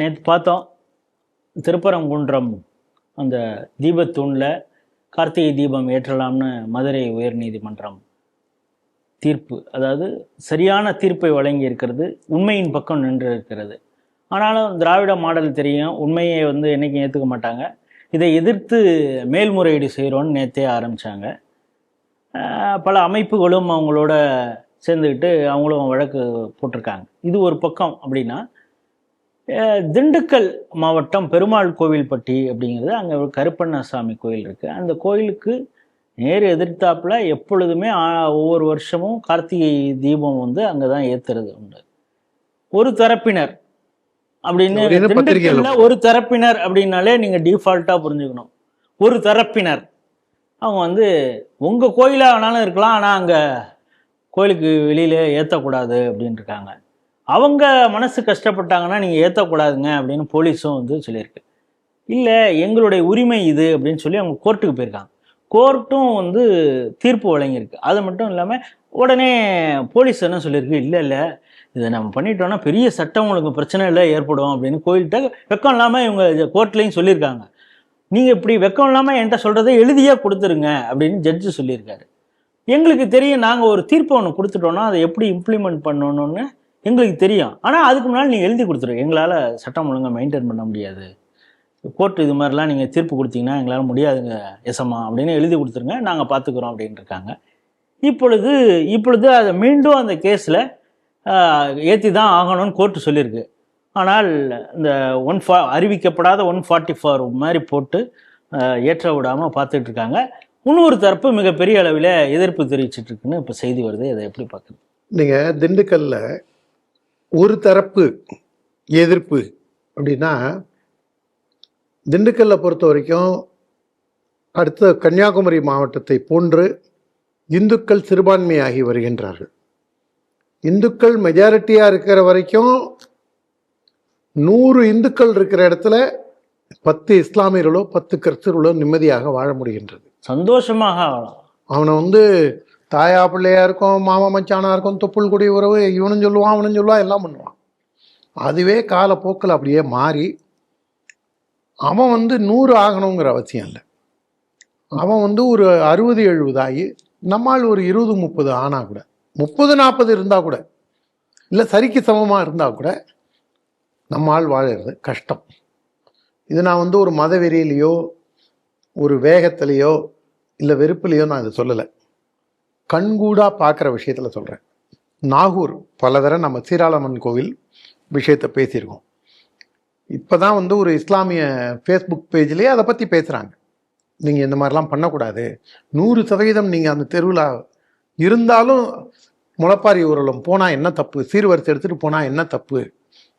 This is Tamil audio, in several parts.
நேற்று பார்த்தோம் திருப்பரங்குன்றம் அந்த தீபத்தூணில் கார்த்திகை தீபம் ஏற்றலாம்னு மதுரை உயர்நீதிமன்றம் தீர்ப்பு. அதாவது சரியான தீர்ப்பை வழங்கி இருக்கிறது உண்மையின் பக்கம் நின்று இருக்கிறது. ஆனாலும் திராவிட மாடல் தெரியும் உண்மையை வந்து என்னைக்கும் ஏற்றுக்க மாட்டாங்க. இதை எதிர்த்து மேல்முறையீடு செய்கிறோன்னு நேற்றே ஆரம்பித்தாங்க பல அமைப்புகளும் அவங்களோட சேர்ந்துக்கிட்டு அவங்களும் வழக்கு போட்டிருக்காங்க. இது ஒரு பக்கம் அப்படின்னா திண்டுக்கல் மாவட்டம் பெருமாள் கோவில்பட்டி அப்படிங்கிறது அங்கே ஒரு கருப்பண்ணசாமி கோயில் இருக்குது அந்த கோயிலுக்கு நேர் எதிர்த்தாப்புல எப்பொழுதுமே ஒவ்வொரு வருஷமும் கார்த்திகை தீபம் வந்து அங்கே தான் ஏற்றுறது உண்டு. ஒரு தரப்பினர் அப்படின்னு திண்டுக்கல்ல ஒரு தரப்பினர் அப்படின்னாலே நீங்கள் டிஃபால்ட்டாக புரிஞ்சுக்கணும். ஒரு தரப்பினர். அவங்க வந்து உங்கள் கோயிலாக வேணாலும் இருக்கலாம் ஆனால் அங்கே கோயிலுக்கு வெளியில் ஏற்றக்கூடாது இருக்காங்க. அவங்க மனசு கஷ்டப்பட்டாங்கன்னா நீங்கள் ஏற்றக்கூடாதுங்க அப்படின்னு போலீஸும் வந்து சொல்லியிருக்கு. இல்லை எங்களுடைய உரிமை இது அப்படின்னு சொல்லி அவங்க கோர்ட்டுக்கு போயிருக்காங்க. கோர்ட்டும் வந்து தீர்ப்பு வழங்கியிருக்கு. அது மட்டும் இல்லாமல் உடனே போலீஸ் என்ன சொல்லியிருக்கு? இல்லை இல்லை இதை நம்ம பண்ணிட்டோம்னா பெரிய சட்டம் ஒழுங்கு பிரச்சனை இல்லை ஏற்படும் அப்படின்னு கோயில்கிட்ட வெக்கம் இல்லாமல் இவங்க கோர்ட்லேயும் சொல்லியிருக்காங்க. நீங்கள் இப்படி வெக்கம் இல்லாமல் என்கிட்ட சொல்கிறத எழுதியாக கொடுத்துருங்க அப்படின்னு ஜட்ஜு சொல்லியிருக்காரு. எங்களுக்கு தெரியும் நாங்கள் ஒரு தீர்ப்பு ஒன்று கொடுத்துட்டோன்னா அதை எப்படி இம்ப்ளிமெண்ட் பண்ணணும்னு எங்களுக்கு தெரியும். ஆனால் அதுக்கு முன்னாடி நீங்கள் எழுதி கொடுத்துருங்க. எங்களால் சட்டம் ஒழுங்காக மெயின்டைன் பண்ண முடியாது. கோர்ட் இது மாதிரிலாம் நீங்கள் தீர்ப்பு கொடுத்தீங்கன்னா எங்களால் முடியாதுங்க எசம்மா அப்படின்னு எழுதி கொடுத்துருங்க. நாங்கள் பார்த்துக்குறோம் அப்படின்னு இருக்காங்க இப்பொழுது இப்பொழுது அதை மீண்டும் அந்த கேஸில் ஏற்றி தான் ஆகணும்னு கோர்ட்டு சொல்லியிருக்கு. ஆனால் இந்த ஒன் ஃபா அறிவிக்கப்படாத ஒன் ஃபார்ட்டி ஃபோர் மாதிரி போட்டு ஏற்ற விடாமல் பார்த்துட்டு இருக்காங்க இன்னொரு தரப்பு மிகப்பெரிய அளவில் எதிர்ப்பு தெரிவிச்சிட்ருக்குன்னு இப்போ செய்தி வருது. அதை எப்படி பார்க்குறது நீங்கள் திண்டுக்கல்ல ஒரு தரப்பு எதிர்ப்பு அப்படின்னா திண்டுக்கல்லை பொறுத்த வரைக்கும் அடுத்த கன்னியாகுமரி மாவட்டத்தை போன்று இந்துக்கள் சிறுபான்மையாகி வருகின்றார்கள். இந்துக்கள் மெஜாரிட்டியாக இருக்கிற வரைக்கும் நூறு இந்துக்கள் இருக்கிற இடத்துல பத்து இஸ்லாமியர்களோ பத்து கிறிஸ்தவர்களோ நிம்மதியாக வாழ முடிகின்றது. சந்தோஷமாக அவனை வந்து தாயா பிள்ளையா இருக்கும் மாமா மச்சானா இருக்கும் தொப்புள் குடி உறவு இவனும் சொல்லுவான் அவனும் சொல்லுவான் எல்லாம் பண்ணுவான். அதுவே காலப்போக்கில் அப்படியே மாறி அவன் வந்து நூறு ஆகணுங்கிற அவசியம் இல்லை. அவன் வந்து ஒரு அறுபது எழுபது ஆகி நம்மால் ஒரு இருபது முப்பது ஆனால் கூட முப்பது நாற்பது இருந்தால் கூட இல்லை சரிக்கு சமமாக இருந்தால் கூட நம்மால் வாழறது கஷ்டம். இது நான் வந்து ஒரு மத வெறியிலையோ ஒரு வேகத்திலையோ இல்லை வெறுப்புலையோ நான் இதை சொல்லலை. கண்கூடாக பார்க்குற விஷயத்தில் சொல்கிறேன் நாகூர் பல தடவை நம்ம சீராளம்மன் கோவில் விஷயத்தை பேசியிருக்கோம். இப்போ தான் வந்து ஒரு இஸ்லாமிய ஃபேஸ்புக் பேஜ்லேயே அதை பற்றி பேசுகிறாங்க நீங்கள் இந்த மாதிரிலாம் பண்ணக்கூடாது. நூறு சதவீதம் நீங்கள் அந்த தெருவில் இருந்தாலும் முளப்பாரி ஊர்வலம் போனால் என்ன தப்பு? சீர்வரிசை எடுத்துகிட்டு போனால் என்ன தப்பு?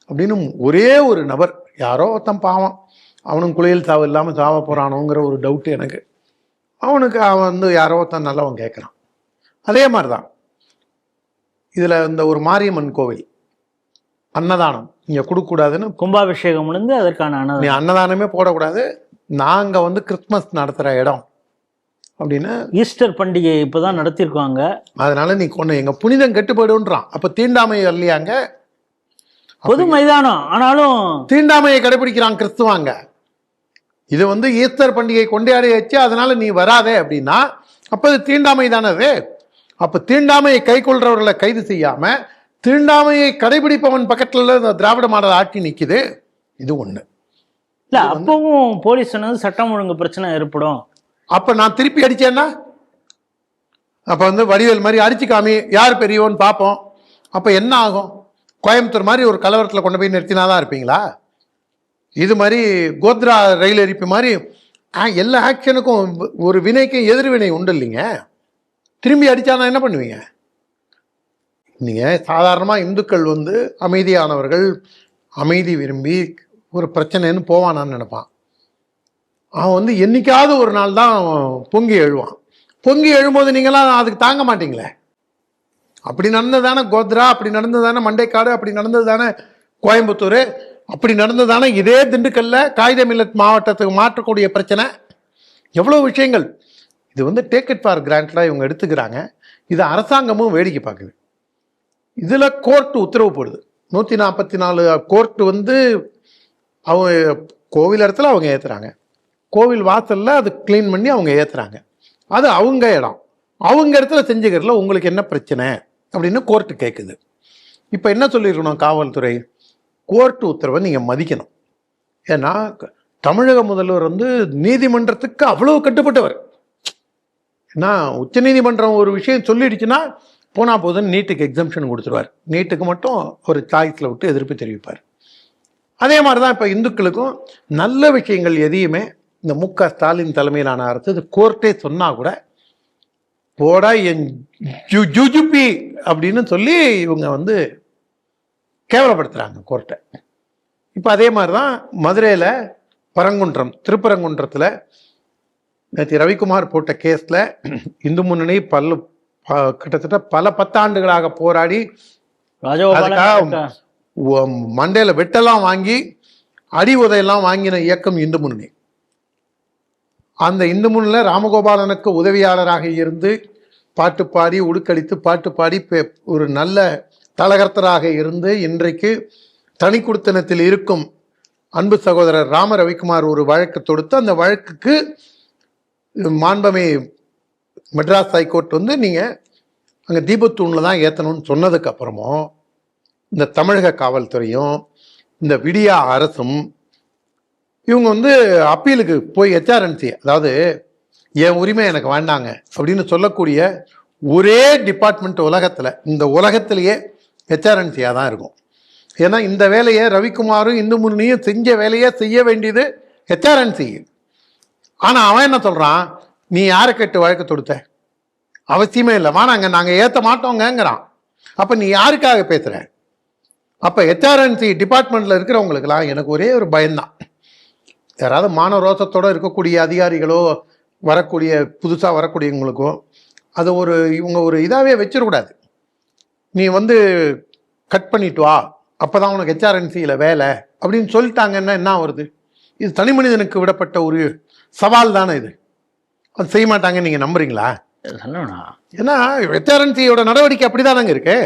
அப்படின்னு ஒரே ஒரு நபர் யாரோ ஒருத்தன் பாவம். அவனும் குளியல் சாவு இல்லாமல் சாவ போகிறானோங்கிற ஒரு டவுட்டு எனக்கு. அவனுக்கு அவன் வந்து யாரோ ஒருத்தன் நல்லவன் கேட்குறான் அதே மாதிரி தான் இதில் இந்த ஒரு மாரியம்மன் கோவில் அன்னதானம் இங்கே கொடுக்கக்கூடாதுன்னு கும்பாபிஷேகம் முடிந்து அதற்கான நீ அன்னதானம் அன்னதானமே போடக்கூடாது. நாங்கள் வந்து கிறிஸ்மஸ் நடத்துகிற இடம் அப்படின்னு. ஈஸ்டர் பண்டிகை இப்போதான் நடத்தியிருக்காங்க அதனால நீ கொண்டு எங்கள் புனிதம் கெட்டு போயிடுன்றான் அப்போ தீண்டாமை இல்லையாங்க பொது மைதானம். ஆனாலும் தீண்டாமையை கடைபிடிக்கிறான் கிறிஸ்துவாங்க இது வந்து ஈஸ்டர் பண்டிகை கொண்டாடி வச்சு அதனால நீ வராதே அப்படின்னா அப்போ இது தீண்டாமை தானே அது? அப்போ தீண்டாமையை கை கொள்றவர்களை கைது செய்யாம தீண்டாமையை கடைபிடிப்பவன் பக்கத்துல இந்த திராவிட மாடல் ஆட்சி நிக்குது. இது ஒண்ணு. இல்ல அப்பவும் போலீஸ் சொன்னது சட்டம் ஒழுங்கு பிரச்சனை ஏற்படும். அப்ப நான் திருப்பி அடிச்சேன்னா? அப்ப வந்து வடிவேல் மாதிரி அடிச்சு காமி யார் பெரியவன்னு பார்ப்போம் அப்ப என்ன ஆகும்? கோயம்புத்தூர் மாதிரி ஒரு கலவரத்தில் கொண்டு போய் நிறுத்தினாதான் இருப்பீங்களா? இது மாதிரி கோத்ரா ரயில் எரிப்பு மாதிரி எல்லா ஆக்ஷனுக்கும் ஒரு வினைக்கும் எதிர்வினை உண்டு இல்லைங்க. திரும்பி அடித்தானா என்ன பண்ணுவீங்க? நீங்கள் சாதாரணமாக இந்துக்கள் வந்து அமைதியானவர்கள் அமைதி விரும்பி ஒரு பிரச்சனைன்னு போவானான்னு நினைப்பான். அவன் வந்து என்னைக்காவது ஒரு நாள் தான் பொங்கி எழுவான். பொங்கி எழும்போது நீங்களாம் அதுக்கு தாங்க மாட்டீங்களே? அப்படி நடந்தது தானே கோத்ரா அப்படி நடந்தது தானே மண்டைக்காடு அப்படி நடந்தது தானே கோயம்புத்தூர் அப்படி நடந்தது தானே இதே திண்டுக்கல்ல காகித மில்லத் மாவட்டத்துக்கு மாற்றக்கூடிய பிரச்சனை? எவ்வளோ விஷயங்கள்? இது வந்து டேக் இட் ஃபார் கிராண்டடாக இவங்க எடுத்துக்கிறாங்க. இது அரசாங்கமும் வேடிக்கை பார்க்குது. இதில் கோர்ட் உத்தரவு போடுது. நூற்றி நாற்பத்தி நாலு கோர்ட் வந்து அவங்க கோவில் இடத்துல அவங்க ஏற்றுறாங்க கோவில் வாசலில் அது க்ளீன் பண்ணி அவங்க ஏற்றுறாங்க அது அவங்க இடம். அவங்க இடத்துல செஞ்சுக்கிறதுல உங்களுக்கு என்ன பிரச்சனை அப்படின்னு கோர்ட்டு கேட்குது இப்போ என்ன சொல்லியிருக்கணும் காவல்துறை? கோர்ட்டு உத்தரவை நீங்கள் மதிக்கணும். ஏன்னா க- தமிழக முதல்வர் வந்து நீதிமன்றத்துக்கு அவ்வளோ கட்டுப்பட்டவர். ஏன்னா உச்சநீதிமன்றம் ஒரு விஷயம் சொல்லிடுச்சுன்னா போனால் போதும் நீட்டுக்கு எக்ஸம்ஷன் கொடுத்துருவார். நீட்டுக்கு மட்டும் ஒரு சாய்ஸில் விட்டு எதிர்ப்பு தெரிவிப்பார். அதே மாதிரி தான் இப்போ இந்துக்களுக்கும் நல்ல விஷயங்கள் எதையுமே இந்த மு க ஸ்டாலின் தலைமையிலான அரசு இது கோர்ட்டே சொன்னால் கூட போடா என் ஜு ஜுஜுபி அப்படின்னு சொல்லி இவங்க வந்து கேவலப்படுத்துகிறாங்க கோர்ட்டை. இப்போ அதே மாதிரி தான் மதுரையில் பரங்குன்றம் திருப்பரங்குன்றத்தில் நேற்று ரவிக்குமார் போட்ட கேஸில் இந்து முன்னணி பல்லு ப- கிட்டத்தட்ட பல பத்தாண்டுகளாக போராடி மண்டையில வெட்டெல்லாம் வாங்கி அடி உதையெல்லாம் வாங்கின இயக்கம் இந்து முன்னணி. அந்த இந்து முன்னில ராமகோபாலனுக்கு உதவியாளராக இருந்து பாட்டு பாடி உடுக்கடித்து பாட்டு பாடி ஒரு நல்ல தலகர்த்தராக இருந்து இன்றைக்கு தனி குடித்தனத்தில் இருக்கும் அன்பு சகோதரர் ராம ரவிக்குமார் ஒரு வழக்கு தொடுத்து அந்த வழக்குக்கு மாண்பமை மெட்ராஸ் ஹைகோர்ட் வந்து நீங்கள் அங்கே தீபத்தூணில் தான் ஏற்றணும்னு சொன்னதுக்கப்புறமும் இந்த தமிழக காவல்துறையும் இந்த விடியா அரசும் இவங்க வந்து அப்பீலுக்கு போய் ஹெச்ஆர்என்சி அதாவது என் உரிமை எனக்கு வேண்டாங்க அப்படின்னு சொல்லக்கூடிய ஒரே டிபார்ட்மெண்ட் உலகத்தில் இந்த உலகத்திலேயே ஹெச்ஆர்என்சியாக தான் இருக்கும். ஏன்னா இந்த வேலையை ரவிக்குமாரும் இந்து முன்னியும் செஞ்ச வேலையை செய்ய வேண்டியது ஹெச்ஆர்என்சி ஆனால் அவன் என்ன சொல்கிறான் நீ யாரை கேட்டு வழக்கு தொடுத்த? அவசியமே இல்லை. வானாங்க நாங்கள் ஏற்ற மாட்டோங்கங்கிறான். அப்போ நீ யாருக்காக பேசுகிற அப்போ ஹெச்ஆர்என்சி டிபார்ட்மெண்ட்டில் இருக்கிறவங்களுக்கெல்லாம் எனக்கு ஒரே ஒரு பயம்தான். யாராவது மான ரோசத்தோட இருக்கக்கூடிய அதிகாரிகளோ வரக்கூடிய புதுசாக வரக்கூடியவங்களுக்கோ அதை ஒரு இவங்க ஒரு இதாகவே வச்சிடக்கூடாது. நீ வந்து கட் பண்ணிட்டு வா. அப்போ தான் உனக்கு ஹெச்ஆர்என்சியில் வேலை. அப்படின்னு சொல்லிட்டாங்கன்னா என்ன வருது இது தனி மனிதனுக்கு விடப்பட்ட ஒரு சவால் தானே இது. அது செய்ய மாட்டாங்கன்னு நீங்கள் நம்புறீங்களா? சொல்லணும்னா ஏன்னா ஹெச்ஆர்என்சியோட நடவடிக்கை அப்படிதானங்க இருக்கு.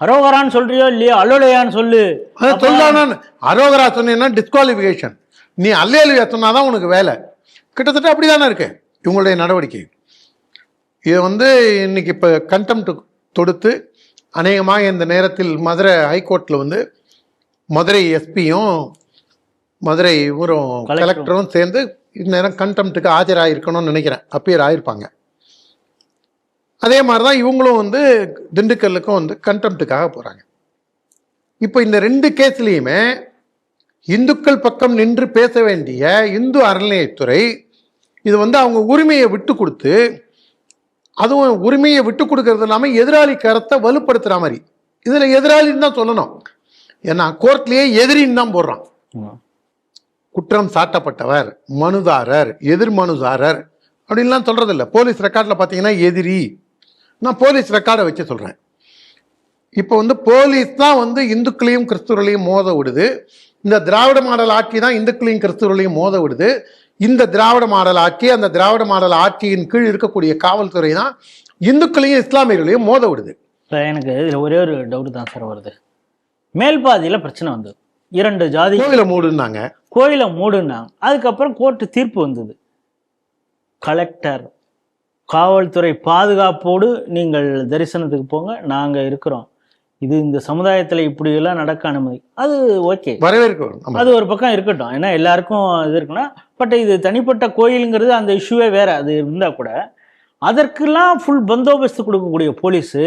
அரோகரான்னு சொல்றியோ இல்லையோ அல்லோலையான்னு சொல்லு. அதை சொல்லானா அரோகரா சொன்னீங்கன்னா டிஸ்குவாலிஃபிகேஷன் நீ அல்லேலுயா சொன்னாதான் உனக்கு வேலை. கிட்டத்தட்ட அப்படிதானே இருக்கு இவங்களுடைய நடவடிக்கை. இது வந்து இன்னைக்கு இப்போ கண்டெம்ட் தொடுத்து அநேகமாக இந்த நேரத்தில் மதுரை ஹைகோர்ட்டில் வந்து மதுரை எஸ்பியும் மதுரை இவரும். கலெக்டரும் சேர்ந்து இந்நேரம் கண்டெம்ட்டுக்கு ஆஜராகிருக்கணும்னு நினைக்கிறேன். அப்பியர் ஆயிருப்பாங்க அதே மாதிரி தான் இவங்களும் வந்து திண்டுக்கல்லுக்கும் வந்து கண்டெம்ட்டுக்காக போகிறாங்க இப்போ இந்த ரெண்டு கேஸ்லேயுமே இந்துக்கள் பக்கம் நின்று பேச வேண்டிய இந்து அறநிலையத்துறை இது வந்து அவங்க உரிமையை விட்டு கொடுத்து அதுவும் உரிமையை விட்டு கொடுக்கறது இல்லாமல் எதிராளி கருத்தை வலுப்படுத்துகிற மாதிரி. இதில் எதிராளின்னு தான் சொல்லணும். ஏன்னா கோர்ட்லேயே எதிரின்னு தான் போடுறான். குற்றம் சாட்டப்பட்டவர் மனுதாரர் எதிர் மனுதாரர் அப்படின்லாம் சொல்கிறதில்ல போலீஸ் ரெக்கார்டில் பார்த்தீங்கன்னா எதிரி. நான் போலீஸ் ரெக்கார்டை வச்சு சொல்கிறேன் இப்போ வந்து போலீஸ் தான் வந்து இந்துக்களையும் கிறிஸ்துவர்களையும் மோத விடுது. இந்த திராவிட மாடல் ஆட்சி தான் இந்துக்களையும் கிறிஸ்துவர்களையும் மோத விடுது. இந்த திராவிட மாடல் ஆட்சி அந்த திராவிட மாடல் ஆட்சியின் கீழ் இருக்கக்கூடிய காவல்துறை தான் இந்துக்களையும் இஸ்லாமியர்களையும் மோத விடுது. எனக்கு இதில் ஒரே ஒரு டவுட் தான் சார் வருது. மேல் பாதியில் பிரச்சனை வந்தது. இரண்டு ஜாதி கோவிலை மூடுனாங்க கோயிலை மூடுனாங்க அதுக்கப்புறம் கோர்ட்டு தீர்ப்பு வந்தது. கலெக்டர் காவல்துறை பாதுகாப்போடு நீங்கள் தரிசனத்துக்கு போங்க நாங்கள் இருக்கிறோம். இது இந்த சமுதாயத்தில் இப்படியெல்லாம் நடக்க அனுமதி. அது ஓகே. வரவேற்கிறோம் நம்ம அது ஒரு பக்கம் இருக்கட்டும். ஏன்னா எல்லாருக்கும் இது இருக்குன்னா பட் இது தனிப்பட்ட கோயிலுங்கிறது அந்த இஷ்யூவே வேற. அது இருந்தால் கூட அதற்கெல்லாம் ஃபுல் பந்தோபஸ்து கொடுக்கக்கூடிய போலீஸு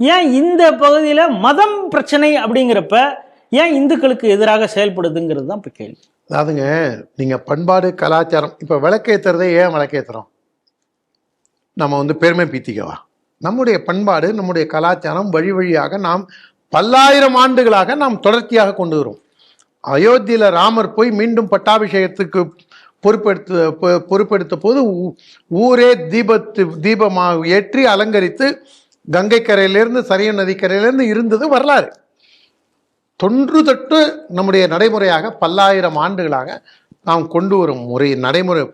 ஏன் இந்த பகுதியில் மதம் பிரச்சனை அப்படிங்கிறப்ப ஏன் இந்துக்களுக்கு எதிராக செயல்படுதுங்கிறது தான் இப்போ கேள்வி. அதாவதுங்க நீங்கள் பண்பாடு கலாச்சாரம் இப்போ விளக்கேத்துறதே ஏன் விளக்கேத்துறோம்? நம்ம வந்து பெருமை பீத்திக்கவா? நம்முடைய பண்பாடு நம்முடைய கலாச்சாரம் வழி வழியாக நாம் பல்லாயிரம் ஆண்டுகளாக நாம் தொடர்ச்சியாக கொண்டு வரும். அயோத்தியில் ராமர் போய் மீண்டும் பட்டாபிஷேகத்துக்கு பொறுப்பெடுத்து பொ- பொறுப்பெடுத்த போது ஊ- ஊரே தீபத்து தீபமாக ஏற்றி அலங்கரித்து கங்கை கரையிலிருந்து சரிய நதிக்கரையிலிருந்து இருந்தது வரலாறு. தொன்று தொட்டு நம்முடைய நடைமுறையாக பல்லாயிரம் ஆண்டுகளாக நாம் கொண்டு வரும் முறை நடைமுறை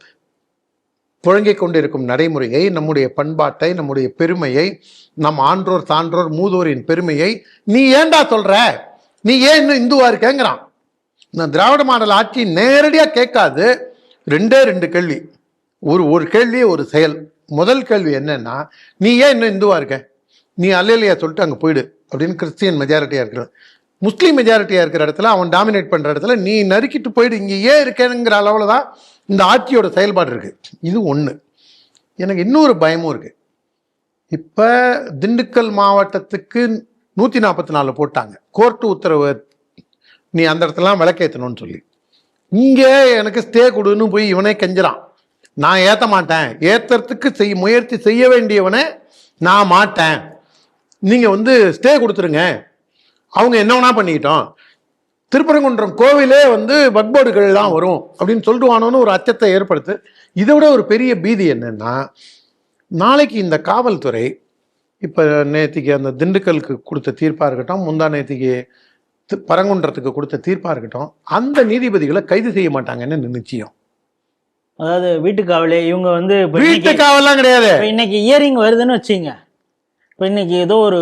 புழங்கிக் கொண்டிருக்கும் நடைமுறையை நம்முடைய பண்பாட்டை நம்முடைய பெருமையை நம் ஆன்றோர் தான்றோர் மூதோரின் பெருமையை நீ ஏண்டா சொல்ற? நீ ஏன் இன்னும் இந்துவா இருக்கேங்கிறான்? இந்த திராவிட மாடல் ஆட்சி நேரடியாக கேட்காது. ரெண்டே ரெண்டு கேள்வி. ஒரு ஒரு கேள்வி ஒரு செயல். முதல் கேள்வி என்னன்னா நீ ஏன் இன்னும் இந்துவா இருக்க? நீ அல்லையா சொல்லிட்டு அங்கே போயிடு. அப்படின்னு கிறிஸ்டியன் மெஜாரிட்டியாக இருக்கிற முஸ்லீம் மெஜாரிட்டியாக இருக்கிற இடத்துல அவன் டாமினேட் பண்ணுற இடத்துல நீ நறுக்கிட்டு போயிடு இங்கே ஏன் இருக்கேங்கிற அளவில் தான் இந்த ஆட்சியோட செயல்பாடு இருக்குது இது ஒன்று எனக்கு இன்னொரு பயமும் இருக்குது இப்போ திண்டுக்கல் மாவட்டத்துக்கு நூற்றி நாற்பத்தி நாலு போட்டாங்க. கோர்ட்டு உத்தரவு நீ அந்த இடத்துலலாம் விளக்கேற்றணும்னு சொல்லி. இங்கே எனக்கு ஸ்டே கொடுன்னு போய் இவனே கெஞ்சுறான். நான் ஏற்ற மாட்டேன். ஏற்றுறதுக்கு செய் முயற்சி செய்ய வேண்டியவனை நான் மாட்டேன். நீங்கள் வந்து ஸ்டே கொடுத்துருங்க. அவங்க என்ன வேணா பண்ணிக்கிட்டோம் திருப்பரங்குன்றம் கோவிலே வந்து வக்போர்டுகள் தான் வரும் அப்படின்னு சொல்லிடுவானோன்னு ஒரு அச்சத்தை ஏற்படுத்து. இதை விட ஒரு பெரிய பீதி என்னன்னா நாளைக்கு இந்த காவல்துறை இப்போ நேத்திக்கு அந்த திண்டுக்கலுக்கு கொடுத்த தீர்ப்பாக இருக்கட்டும் முந்தா நேத்திக்கு பரங்குன்றத்துக்கு கொடுத்த தீர்ப்பாக இருக்கட்டும் அந்த நீதிபதிகளை கைது செய்ய மாட்டாங்கன்னு நிச்சயம்? அதாவது வீட்டு காவலே இவங்க வந்து இப்ப வீட்டு இன்னைக்கு- காவல்லாம் கிடையாது. இன்னைக்கு இயரிங் வருதுன்னு வச்சுங்க இப்போ இன்னைக்கு ஏதோ ஒரு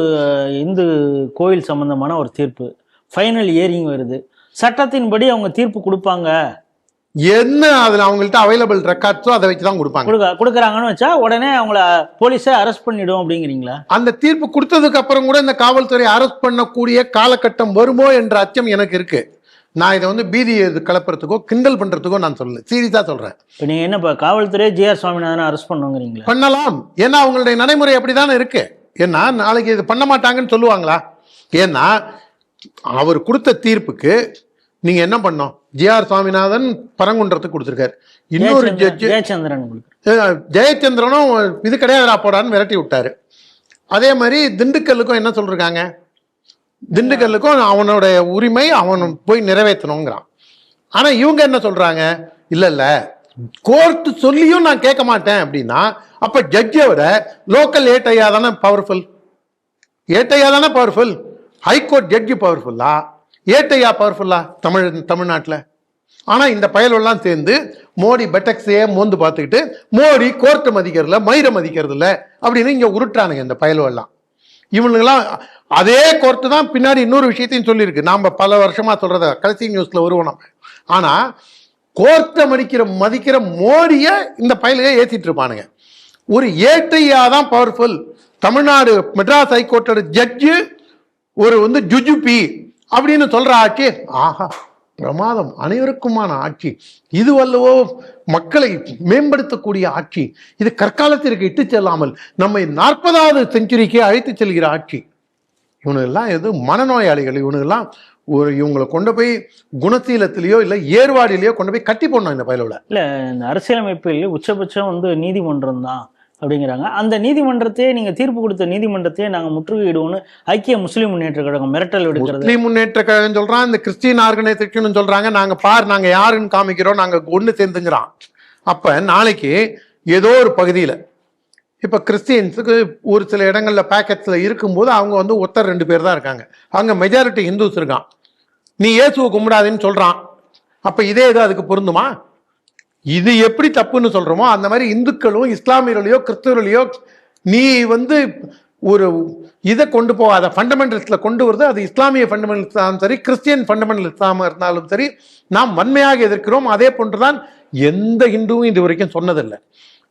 இந்து கோயில் சம்பந்தமான ஒரு தீர்ப்பு. ஃபைனல் இயரிங் வருது. சட்டத்தின்படி அவங்க தீர்ப்பு கொடுப்பாங்க. என்ன அதில் அவங்கள்ட்ட அவைலபிள் ரெக்கார்ட்ஸோ அதை வச்சு தான் கொடுப்பாங்க. கொடுக்க கொடுக்குறாங்கன்னு வச்சா உடனே அவங்கள போலீஸே அரெஸ்ட் பண்ணிடும் அப்படிங்கிறீங்களா? அந்த தீர்ப்பு கொடுத்ததுக்கு அப்புறம் கூட இந்த காவல்துறை அரெஸ்ட் பண்ணக்கூடிய காலகட்டம் வருமோ என்ற அச்சம் எனக்கு இருக்கு. நான் இதை வந்து பீதி கலப்புறதுக்கோ கிண்டல் பண்றதுக்கோ நான் சொல்லல. சீரியஸா சொல்றேன். இப்போ நீங்கள் என்ன இப்போ காவல்துறை ஜிஆர் சுவாமிநாதன் அரெஸ்ட் பண்ணுங்கிறீங்களா பண்ணலாம். ஏன்னா அவங்களுடைய நடைமுறை அப்படிதானே இருக்கு. ஏன்னா நாளைக்கு இது பண்ண மாட்டாங்கன்னு சொல்லுவாங்களா? ஏன்னா அவர் கொடுத்த தீர்ப்புக்கு நீங்க என்ன பண்ணோம் ஜிஆர் சுவாமிநாதன் பரங்குன்றத்துக்கு கொடுத்துருக்காரு. இன்னொரு ஜெயச்சந்திரன் ஜெயச்சந்திரனும் இது கிடையாதுடா போடான்னு விரட்டி விட்டாரு. அதே மாதிரி திண்டுக்கல்லுக்கும் என்ன சொல்றாங்க திண்டுக்கல்லுக்கும் அவனுடைய உரிமை அவன் போய் நிறைவேற்றணுங்கிறான் ஆனா இவங்க என்ன சொல்றாங்க? இல்ல இல்ல. கோர்ட்டு சொல்லியும் நான் கேட்க மாட்டேன் அப்படின்னா அப்ப ஜட்ஜை விட லோக்கல் ஏட்டையா தானே பவர்ஃபுல் ஏட்டையா தானே பவர்ஃபுல் ஹைகோர்ட் ஜட்ஜு பவர்ஃபுல்லா ஏட்டையா பவர்ஃபுல்லா தமிழ் தமிழ்நாட்டில். ஆனா இந்த பயலெல்லாம் சேர்ந்து மோடி பெட்டக்ஸையே மோந்து பார்த்துக்கிட்டு மோடி கோர்ட்டை மதிக்கிறதுல மயிரை மதிக்கிறதில்ல அப்படின்னு இங்க உருட்டுறானுங்க இந்த பயலுவெல்லாம் இவனுங்கெல்லாம் அதே கோர்ட்டு தான் பின்னாடி இன்னொரு விஷயத்தையும் சொல்லியிருக்கு. நாம பல வருஷமா சொல்றத கடைசி நியூஸ்ல வருவோம் நம்ம. ஆனா கோர்ட்டை மதிக்கிற மதிக்கிற மோடிய இந்த பயலுக ஏத்திட்டு இருப்பானுங்க ஒரு ஏட்டையா தான் பவர்ஃபுல் தமிழ்நாடு மெட்ராஸ் ஹைகோர்ட்டோட ஜட்ஜு ஒரு வந்து ஜுஜுபி அப்படின்னு சொல்ற ஆட்சி ஆஹா பிரமாதம். அனைவருக்குமான ஆட்சி. இது வல்லவோ மக்களை மேம்படுத்தக்கூடிய ஆட்சி. இது கற்காலத்திற்கு இட்டு செல்லாமல் நம்மை நாற்பதாவது செஞ்சுரிக்கு அழைத்து செல்கிற ஆட்சி. இவனுங்கெல்லாம் எது? மனநோயாளிகள். இவனுங்கெல்லாம் ஒரு இவங்களை கொண்டு போய் குணசீலத்திலேயோ இல்லை ஏர்வாடிலேயோ கொண்டு போய் கட்டி போடணும் இந்த பயலோட இல்லை இந்த அரசியலமைப்பில் உச்சபட்சம் வந்து நீதிமன்றம் தான் அப்படிங்கிறாங்க. அந்த நீதிமன்றத்தையே நீங்கள் தீர்ப்பு கொடுத்த நீதிமன்றத்தையே நாங்கள் முற்றுகையிடுவோம்னு ஐக்கிய முஸ்லீம் முன்னேற்ற கழகம் மிரட்டல் விடுக்கிறது. முஸ்லீம் முன்னேற்ற கழகம் சொல்றான் இந்த கிறிஸ்டியன் ஆர்கனைசேஷன் சொல்றாங்க நாங்க பார் நாங்க யாருன்னு காமிக்கிறோம் நாங்க ஒண்ணு சேர்ந்துங்கிறான். அப்ப நாளைக்கு ஏதோ ஒரு பகுதியில இப்போ கிறிஸ்டியன்ஸுக்கு ஒரு சில இடங்களில் பேக்கெட்ஸில் இருக்கும்போது அவங்க வந்து ஒத்தர் ரெண்டு பேர் தான் இருக்காங்க. அவங்க மெஜாரிட்டி ஹிந்துஸ் இருக்கான். நீ இயேசுவை கும்பிடாதேன்னு சொல்கிறான் அப்போ இதே இது அதுக்கு பொருந்துமா? இது எப்படி தப்புன்னு சொல்கிறோமோ அந்த மாதிரி இந்துக்களும் இஸ்லாமியர்களையோ கிறிஸ்துவர்களையோ நீ வந்து ஒரு இதை கொண்டு போகாத ஃபண்டமெண்டல்ஸில் கொண்டு வருது அது இஸ்லாமிய ஃபண்டமெண்டலிஸ்ட் சரி கிறிஸ்டியன் ஃபண்டமெண்டலிஸ்டாக இருந்தாலும் சரி நாம் வன்மையாக எதிர்க்கிறோம். அதே போன்றுதான் எந்த ஹிந்துவும் இது வரைக்கும் சொன்னதில்லை.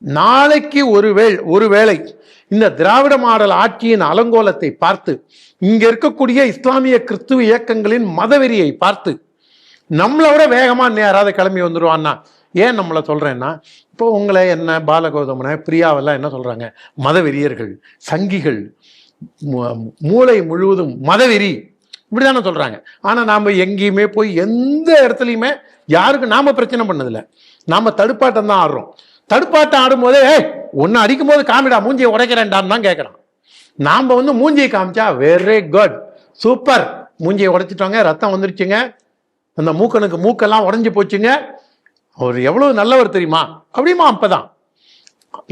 நாளைக்கு ஒருவேள் ஒருவேளை ஒரு வேளை இந்த திராவிட மாடல் ஆட்சியின் அலங்கோலத்தை பார்த்து இங்க இருக்கக்கூடிய இஸ்லாமிய கிறிஸ்துவ இயக்கங்களின் மதவெறியை பார்த்து நம்மளை விட வேகமா யாராவது கிளம்பி வந்துருவான்னா ஏன் நம்மளை சொல்றேன்னா இப்போ உங்களை என்ன பாலகௌதமனை பிரியாவெல்லாம் என்ன சொல்றாங்க? மதவெறியர்கள் சங்கிகள் மூளை முழுவதும் மதவெறி இப்படி தானே சொல்றாங்க. ஆனா நாம எங்கேயுமே போய் எந்த இடத்துலையுமே யாருக்கும் நாம பிரச்சனை பண்ணதில்லை. நாம தடுப்பாட்டம் தான் ஆடுறோம். தடுப்பாட்டம் ஆடும்போதே ஏய் ஒன்னு அடிக்கும் போது காமிடா மூஞ்சியை உடைக்கிறேன்டான்னு தான் கேட்குறான் நாம் வந்து மூஞ்சியை காமிச்சா வெரி குட் சூப்பர் மூஞ்சியை உடைச்சிட்டோங்க ரத்தம் வந்துருச்சுங்க. அந்த மூக்கனுக்கு மூக்கெல்லாம் உடஞ்சி போச்சுங்க. அவர் எவ்வளோ நல்லவர் தெரியுமா? அப்படிமா அப்போ தான்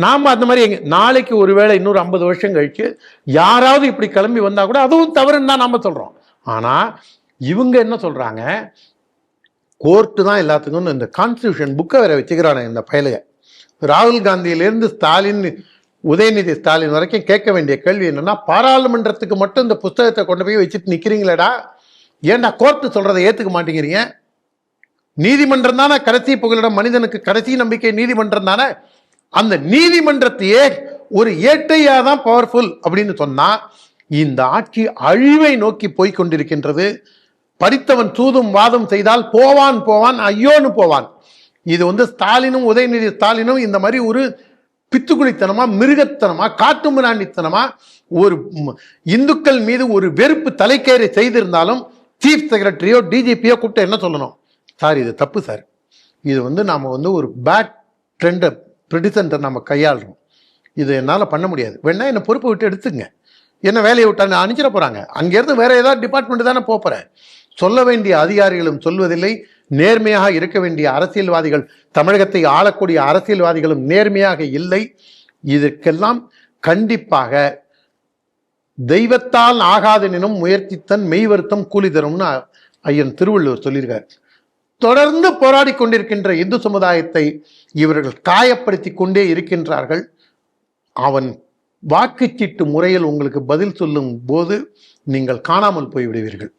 நாம் அந்த மாதிரி எங்க நாளைக்கு ஒருவேளை இன்னொரு ஐம்பது வருஷம் கழிச்சு யாராவது இப்படி கிளம்பி வந்தால் கூட அதுவும் தவறுன்னு தான் நம்ம சொல்கிறோம் ஆனால் இவங்க என்ன சொல்கிறாங்க கோர்ட்டு தான் எல்லாத்துக்கும் இந்த கான்ஸ்டியூஷன் புக்கை வேற வச்சுக்கிறானே இந்த பயலுக ராகுல் காந்தியிலிருந்து ஸ்டாலின் உதயநிதி ஸ்டாலின் வரைக்கும் கேட்க வேண்டிய கேள்வி என்னன்னா பாராளுமன்றத்துக்கு மட்டும் இந்த புஸ்தகத்தை கொண்டு போய் வச்சுட்டு நிற்கிறீங்களேடா ஏன்டா கோர்ட்டு சொல்றதை ஏத்துக்க மாட்டேங்கிறீங்க? நீதிமன்றம் தானே கடைசி புகலிடம் மனிதனுக்கு கடைசி நம்பிக்கை நீதிமன்றம் தானே? அந்த நீதிமன்றத்தையே ஒரு ஏட்டையா தான் பவர்ஃபுல் அப்படின்னு சொன்னா இந்த ஆட்சி அழிவை நோக்கி போய்கொண்டிருக்கின்றது படித்தவன் தூதும் வாதம் செய்தால் போவான் போவான் ஐயோன்னு போவான். இது வந்து ஸ்டாலினும் உதயநிதி ஸ்டாலினும் இந்த மாதிரி ஒரு பித்துக்குளித்தனமா மிருகத்தனமா காட்டு மிராண்டித்தனமா ஒரு இந்துக்கள் மீது ஒரு வெறுப்பு தலைக்கேறி செய்திருந்தாலும் சீஃப் செக்ரட்டரியோ டிஜிபியோ கூப்பிட்டு என்ன சொல்லணும்? சார் இது தப்பு சார். இது வந்து நாம் வந்து ஒரு பேட் ட்ரெண்டை ப்ரெடிசன்ட்டை நம்ம கையாளுறோம். இது என்னால் பண்ண முடியாது. வேணா என்னை பொறுப்பை விட்டு எடுத்துங்க என்ன வேலையை விட்டா அனுப்பிச்சிட போகிறாங்க அங்கேருந்து வேற ஏதாவது டிபார்ட்மெண்ட் தானே போகிறேன் சொல்ல வேண்டிய அதிகாரிகளும் சொல்வதில்லை. நேர்மையாக இருக்க வேண்டிய அரசியல்வாதிகள் தமிழகத்தை ஆளக்கூடிய அரசியல்வாதிகளும் நேர்மையாக இல்லை. இதற்கெல்லாம் கண்டிப்பாக தெய்வத்தால் ஆகாதெனினும் முயற்சித்தன் மெய் வருத்தம் கூலி தரும்னு ஐயன் திருவள்ளுவர் சொல்லியிருக்கார். தொடர்ந்து போராடி கொண்டிருக்கின்ற இந்து சமுதாயத்தை இவர்கள் காயப்படுத்தி கொண்டே இருக்கின்றார்கள். அவன் வாக்குச்சீட்டு முறையில் உங்களுக்கு பதில் சொல்லும் போது நீங்கள் காணாமல் போய்விடுவீர்கள்.